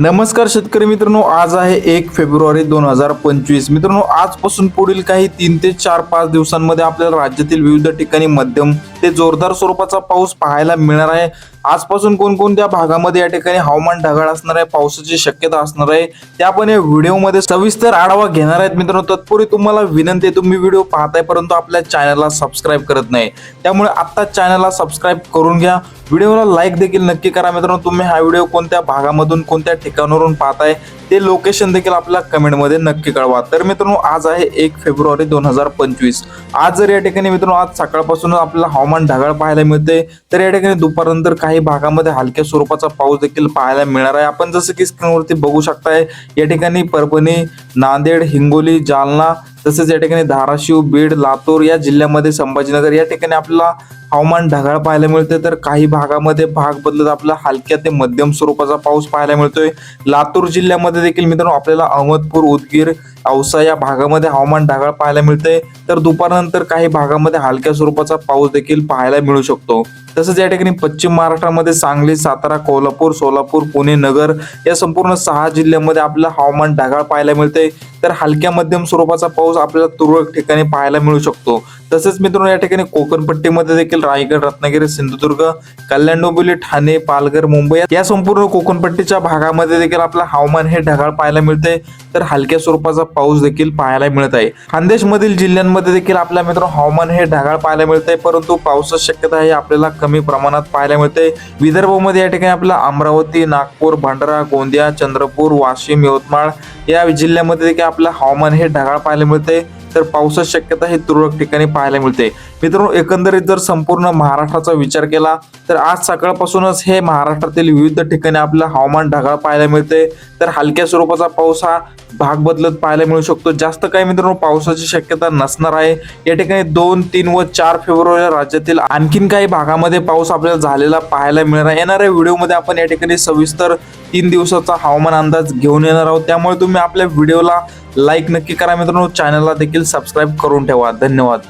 नमस्कार शेतकरी मित्रांनो आज आहे एक फेब्रुवारी दोन हजार पंचवीस. मित्रांनो आजपासून पुढील काही तीन ते चार पाच दिवसांमध्ये आपल्याला राज्यातील विविध ठिकाणी मध्यम ते जोरदार स्वरूपाचा पाऊस पाहायला मिळणार आहे. आजपासून कोणकोणत्या भागामध्ये या ठिकाणी हवामान ढगाळ असणार आहे पावसाची शक्यता असणार आहे त्या पण या व्हिडिओमध्ये सविस्तर आढावा घेणार आहेत मित्रांनो. तत्पूर्वी तुम्हाला विनंती आहे तुम्ही व्हिडिओ पाहताय परंतु आपल्या चॅनलला सबस्क्राईब करत नाही. त्यामुळे आत्ता चॅनलला सबस्क्राईब करून घ्या. व्हिडिओला लाईक देखील नक्की करा मित्रांनो. तुम्ही हा व्हिडिओ कोणत्या भागामधून कोणत्या ठिकाणावरून पाहताय ते लोकेशन देखील आपल्या कमेंटमध्ये नक्की कळवा. तर मित्रांनो आज आहे एक फेब्रुवारी दोन हजार पंचवीस. आज जर या ठिकाणी मित्रांनो आज सकाळपासून आपल्याला हवामान ढगाळ पाहायला मिळते तर या ठिकाणी दुपारनंतर काही भागामध्ये हलक्या स्वरूपाचा पाऊस देखील पाहायला मिळणार आहे. आपण जसं की स्क्रीनवरती बघू शकताय या ठिकाणी परभणी नांदेड हिंगोली जालना तसेच या ठिकाणी धाराशिव बीड लातूर या जिल्ह्यामध्ये संभाजीनगर या ठिकाणी आपल्याला हवामान ढगाळ पाहायला मिळते. तर काही भागामध्ये भाग बदलत आपल्याला हलक्या ते मध्यम स्वरूपाचा पाऊस पाहायला मिळतोय. लातूर जिल्ह्यामध्ये देखील मित्रांनो आपल्याला अहमदपूर उदगीर औसा या भागामध्ये हवामान ढगाळ पाहायला मिळते तर दुपारनंतर काही भागामध्ये हलक्या स्वरूपाचा पाऊस देखील पाहायला मिळू शकतो. तसंच या ठिकाणी पश्चिम महाराष्ट्रामध्ये सांगली सातारा कोल्हापूर सोलापूर पुणे नगर या संपूर्ण सहा जिल्ह्यामध्ये आपल्याला हवामान ढगाळ पाहायला मिळते तर हलक्या मध्यम स्वरूपाचा पाऊस आपल्याला तुरळक ठिकाणी पाहायला मिळू शकतो. तसेच मित्रांनो या ठिकाणी कोकण पट्टीमध्ये देखील रायगड रत्नागिरी सिंधुदुर्ग कल्याण डोंबिवली ठाणे पालघर मुंबई या संपूर्ण कोकणपट्टीच्या भागामध्ये देखील आपलं हवामान हे ढगाळ पाहायला मिळते तर हलक्या स्वरूपाचा पाऊस देखील पाहायला मिळत आहे. खानदेशमधील जिल्ह्यांमध्ये देखील आपल्या मित्र हवामान हे ढगाळ पाहायला मिळत आहे परंतु पावसाची शक्यता हे आपल्याला कमी प्रमाणात पाहायला मिळते. विदर्भामध्ये या ठिकाणी आपल्याला अमरावती नागपूर भंडारा गोंदिया चंद्रपूर वाशिम यवतमाळ या जिल्ह्यामध्ये देखील आपलं हवामान हे ढगाळ पाहायला मिळते तर पावसाची शक्यता ही तुरळक ठिकाणी पाहायला मिळते. मित्रांनो एकंदरीत जर संपूर्ण महाराष्ट्राचा विचार केला तर आज सकाळपासूनच हे महाराष्ट्रातील विविध ठिकाणी आपलं हवामान ढगाळ पाहायला मिळते. तर हलक्या स्वरूपाचा पाऊस हा भाग बदलत पाहायला मिळू शकतो. जास्त काही मित्रांनो पावसाची शक्यता नसणार आहे. या ठिकाणी दोन तीन व चार फेब्रुवारी राज्यातील आणखीन काही भागामध्ये पाऊस आपल्याला झालेला पाहायला मिळणार आहे. येणाऱ्या व्हिडिओमध्ये आपण या ठिकाणी सविस्तर तीन दिवसाचा हवामान अंदाज घेऊन येणार आहोत. त्यामुळे तुम्ही आपल्या व्हिडिओला लाईक नक्की करा मित्रांनो. चॅनलला देखील सबस्क्राईब करून ठेवा. धन्यवाद.